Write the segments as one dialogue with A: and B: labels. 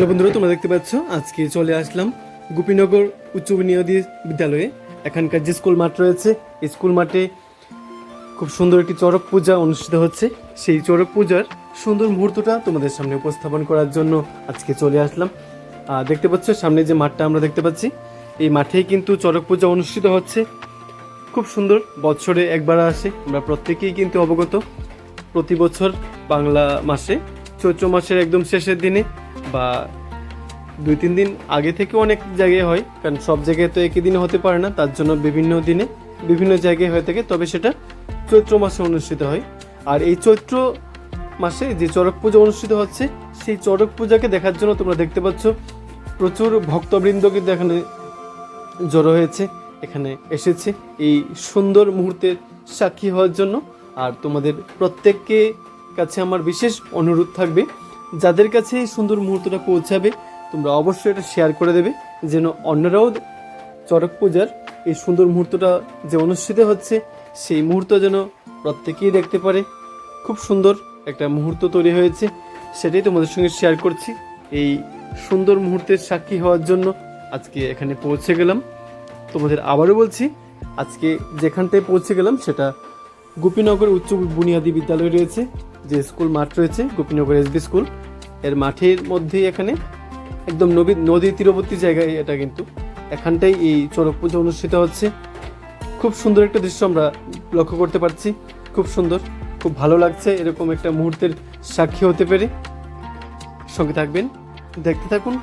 A: Hello বন্ধুরা, তোমরা দেখতে পাচ্ছ? আজকে চলে আসলাম গোপীনগর উচ্চ বুনিয়াদী বিদ্যালয়ে। এখানকার যে স্কুল মাঠ রয়েছে স্কুল মাঠে খুব সুন্দর একটি চড়ক পূজা অনুষ্ঠিত হচ্ছে। সেই চড়ক পূজার সুন্দর মুহূর্তটা তোমাদের সামনে উপস্থাপন করার জন্য আজকে চলে আসলাম। দেখতে পাচ্ছ, সামনে যে মাঠটা আমরা দেখতে পাচ্ছি, এই মাঠেই কিন্তু চড়ক পূজা অনুষ্ঠিত হচ্ছে। খুব সুন্দর, বছরে একবার আসে, আমরা প্রত্যেকেই কিন্তু অবগত। প্রতি বছর বাংলা মাসে, চৈত্র মাসের একদম শেষের দিনে বা দুই, তিন দিন আগে থেকে অনেক জায়গায় হয়, কারণ সব জায়গায় তো একই দিনে হতে পারে না, তার জন্য বিভিন্ন দিনে বিভিন্ন জায়গায় হয়ে থাকে, তবে সেটা চৈত্র মাসে অনুষ্ঠিত হয়। আর এই চৈত্র মাসে যে চড়ক পূজা অনুষ্ঠিত হচ্ছে, সেই চড়ক পূজাকে দেখার জন্য তোমরা দেখতে পাচ্ছ, প্রচুর ভক্তবৃন্দ কিন্তু এখানে জড়ো হয়েছে, এখানে এসেছে এই সুন্দর মুহূর্তের সাক্ষী হওয়ার জন্য। আর তোমাদের প্রত্যেককে কাছে আমার বিশেষ অনুরোধ থাকবে যাদের কাছে এই সুন্দর মুহূর্তটা পৌঁছাবে, তোমরা অবশ্যই এটা শেয়ার করে দেবে, যেন অন্যরাও চড়ক পূজার এই সুন্দর মুহূর্তটা যে অনুষ্ঠিত হচ্ছে, সেই মুহূর্ত যেন প্রত্যেকেই দেখতে পারে। খুব সুন্দর একটা মুহূর্ত তৈরি হয়েছে, সেটাই তোমাদের সঙ্গে শেয়ার করছি। এই সুন্দর মুহূর্তের সাক্ষী হওয়ার জন্য আজকে এখানে পৌঁছে গেলাম। তোমাদের আবারও বলছি, আজকে যেখানটায় পৌঁছে গেলাম, সেটা গোপীনগর উচ্চ বুনিয়াদী বিদ্যালয় রয়েছে। যে স্কুল মাঠ রয়েছে, গোপীনগর এসবি স্কুল, এর মাঠের মধ্যেই এখানে একদম নদী নদীর তীরবর্তী জায়গায় এটা কিন্তু। এখানটাই এই চড়ক পুজো অনুষ্ঠিত হচ্ছে। খুব সুন্দর একটা দৃশ্য আমরা লক্ষ্য করতে পারছি। খুব সুন্দর, খুব ভালো লাগছে এরকম একটা মুহূর্তের সাক্ষী হতে পেরে। সঙ্গে থাকবেন, দেখতে থাকুন।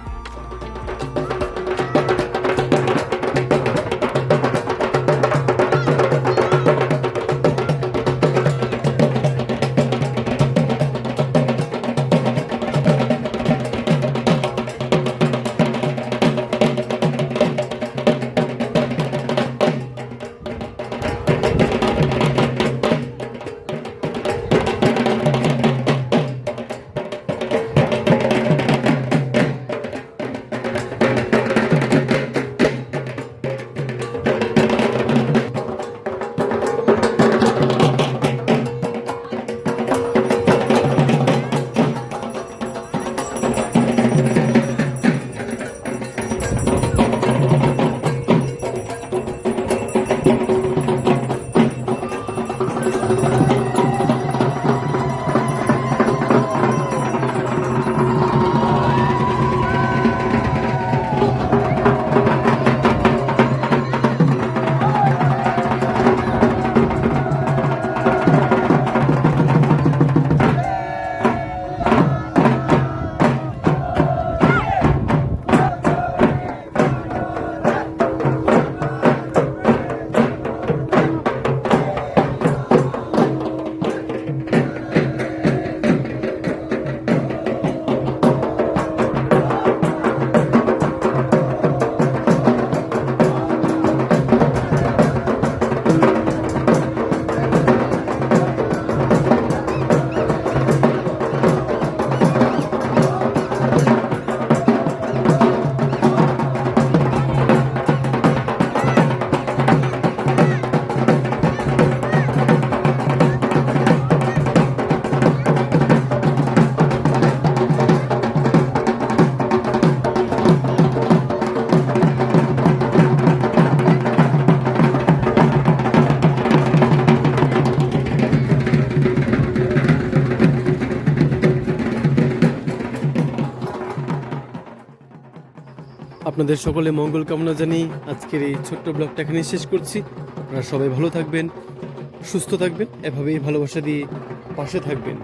A: আপনাদের সকলে মঙ্গল কামনা জানি আজকের এই ছোট্ট ব্লগটা এখানে শেষ করছি। আপনারা সবাই ভালো থাকবেন, সুস্থ থাকবেন, এভাবেই ভালোবাসা দিয়ে পাশে থাকবেন।